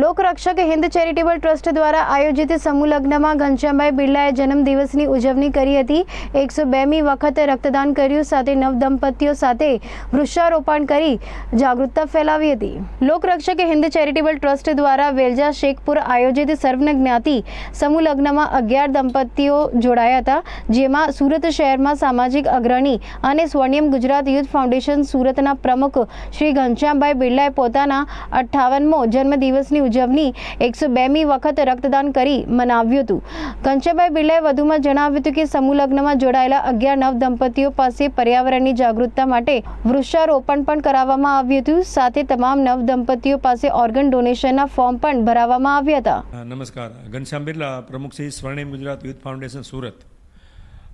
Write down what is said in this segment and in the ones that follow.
લોકરક્ષક Hind charitable trust દ્વારા આયોજિત સમૂહ લગ્નમાં ઘનશ્યામભાઈ બિરલાએ જન્મદિવસની ઉજવણી કરી હતી. એકસો બેમી વખત રક્તદાન કર્યું સાથે નવ દંપતીઓ સાથે વૃક્ષારોપણ કરી જાગૃતતા ફેલાવી હતી. લોકરક્ષક હિન્દ ચેરિટેબલ ટ્રસ્ટ દ્વારા વેલજા શેખપુર આયોજિત સર્વન જ્ઞાતિ સમૂહ લગ્નમાં અગિયાર દંપતીઓ જોડાયા હતા, જેમાં સુરત શહેરમાં સામાજિક અગ્રણી અને સ્વર્ણિમ ગુજરાત યુથ ફાઉન્ડેશન સુરતના પ્રમુખ શ્રી ઘનશ્યામભાઈ બિરલાએ પોતાના અઠ્ઠાવનમો જન્મદિવસની ઉજવણી એકસો બેમી વખત રક્તદાન કરી મનાવ્યું હતું. ઘનશ્યામભાઈ બિરલાએ વધુમાં જણાવ્યું હતું કે, સમૂહ લગ્નમાં જોડાયેલા અગિયાર નવ દંપતીઓ પાસે પર્યાવરણની જાગૃતતા માટે વૃક્ષારોપણ પણ કરાવવામાં આવ્યું હતું. સાથે તમામ નવ દંપતીઓ પાસે ઓર્ગન ડોનેશનના ફોર્મ પણ ભરાવવામાં આવ્યા હતા. નમસ્કાર. ઘનશ્યામ બિરલા, પ્રમુખ શ્રી સ્વર્ણિમ ગુજરાત યુથ ફાઉન્ડેશન, સુરત.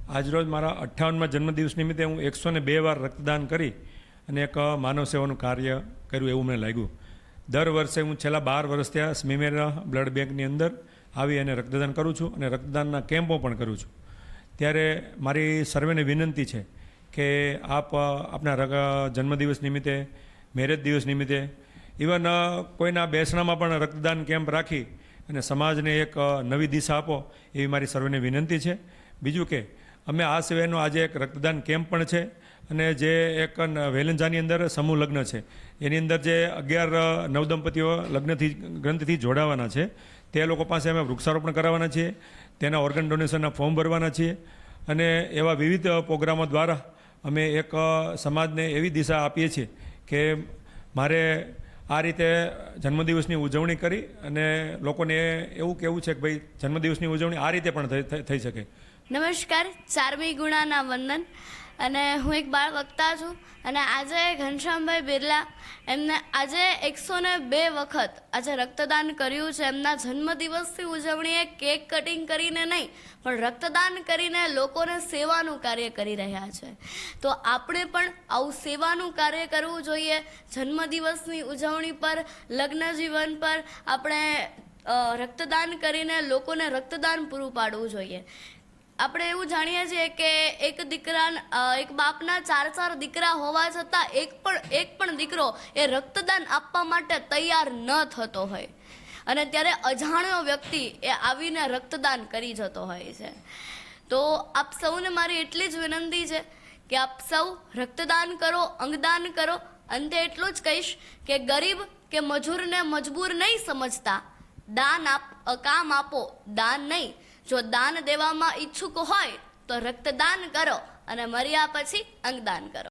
આજરોજ મારા અઠ્ઠાવનમાં જન્મદિવસ નિમિત્તે હું એકસો ને બે વાર રક્તદાન કરી અને એક માનવ સેવાનું કાર્ય કર્યું એવું મને લાગ્યું. દર વર્ષે હું છેલ્લા બાર વર્ષ ત્યાં સ્મીમેરા બ્લડ બેંકની અંદર આવી અને રક્તદાન કરું છું અને રક્તદાનના કેમ્પો પણ કરું છું. ત્યારે મારી સર્વેને વિનંતી છે કે આપ, આપના જન્મદિવસ નિમિત્તે, મેરેજ દિવસ નિમિત્તે ઇવન કોઈના બેસણામાં પણ રક્તદાન કેમ્પ રાખી અને સમાજને એક નવી દિશા આપો એવી મારી સર્વેને વિનંતી છે. બીજું કે, અમે આ સિવાયનો આજે એક રક્તદાન કેમ્પ પણ છે અને જે એક વેલેન્ઝાની અંદર સમૂહ લગ્ન છે, એની અંદર જે અગિયાર નવદંપતીઓ લગ્નથી, ગ્રંથથી જોડાવાના છે, તે લોકો પાસે અમે વૃક્ષારોપણ કરાવવાના છીએ, તેના ઓર્ગન ડોનેશનના ફોર્મ ભરવાના છીએ, અને એવા વિવિધ પ્રોગ્રામો દ્વારા અમે એક સમાજને એવી દિશા આપીએ છીએ કે મારે આ રીતે જન્મદિવસની ઉજવણી કરી અને લોકોને એવું કહેવું છે કે ભાઈ જન્મદિવસની ઉજવણી આ રીતે પણ થઈ શકે. નમસ્કાર, ચારમી ગુણાના વંદન. અને હું એક બાળ વક્તા છું અને આજે ઘનશ્યામભાઈ બિરલા એમને આજે એકસો ને બે વખત આજે રક્તદાન કર્યું છે. એમના જન્મદિવસની ઉજવણીએ કેક કટિંગ કરીને નહીં, પણ રક્તદાન કરીને લોકોને સેવાનું કાર્ય કરી રહ્યા છે. તો આપણે પણ આવું સેવાનું કાર્ય કરવું જોઈએ. જન્મદિવસની ઉજવણી પર, લગ્ન જીવન પર આપણે રક્તદાન કરીને લોકોને રક્તદાન પૂરું પાડવું જોઈએ. આપણે એવું જાણીએ છીએ કે એક દીકરા એક બાપના ચાર ચાર દીકરા હોવા છતાં એક પણ એક પણ દીકરો એ રક્તદાન આપવા માટે તૈયાર ન થતો હોય. અને ત્યારે અજાણ્યો વ્યક્તિ એ આવીને રક્તદાન કરી જતો હોય છે. તો આપ સૌને મારી એટલી જ વિનંતી છે કે આપ સૌ રક્તદાન કરો, અંગદાન કરો. અંતે એટલું જ કહીશ કે ગરીબ કે મજૂરને મજબૂર નહીં સમજતા. દાન આપ, કામ આપો, દાન નહીં. જો દાન દેવામાં ઈચ્છુક હોય તો રક્તદાન કરો અને મર્યા પછી અંગદાન કરો.